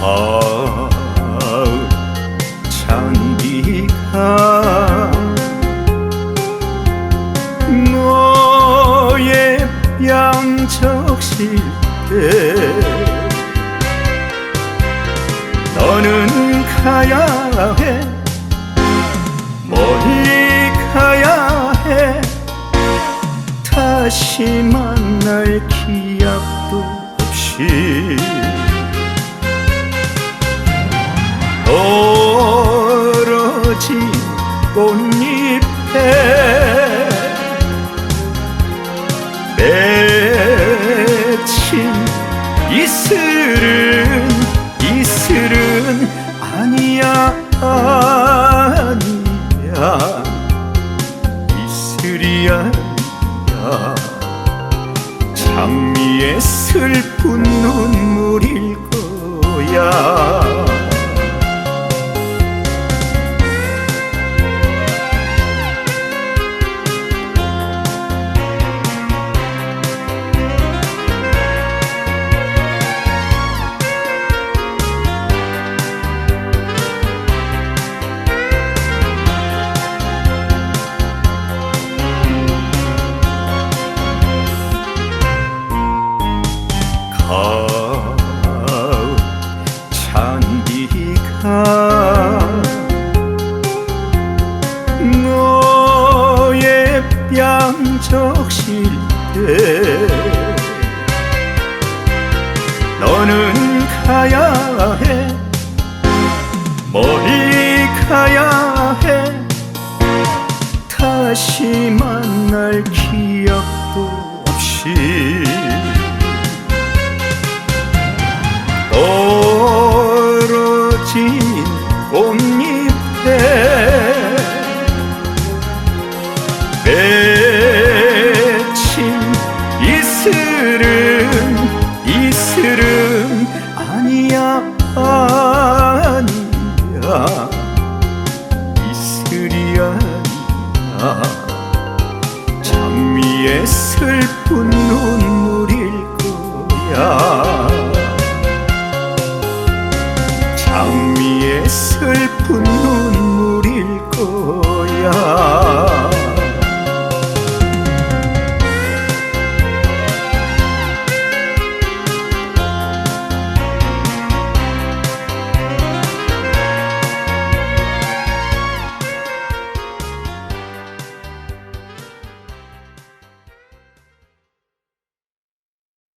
가을 잔디가 너의 양적실 때 너는 가야 해. 멀리 가야 해. 다시 만날 기약도 없이 아니야 장미의 슬픈 눈물일 거야 네가 너의 뺨적 실때 너는 가야 해 멀리 가야 해. 다시 만날 기억도 없이 이슬은 이슬은 아니야 아니야. 이슬이 아니야. 장미의 슬픈 눈물일 거야. 장미의 슬픈 눈물일 거야.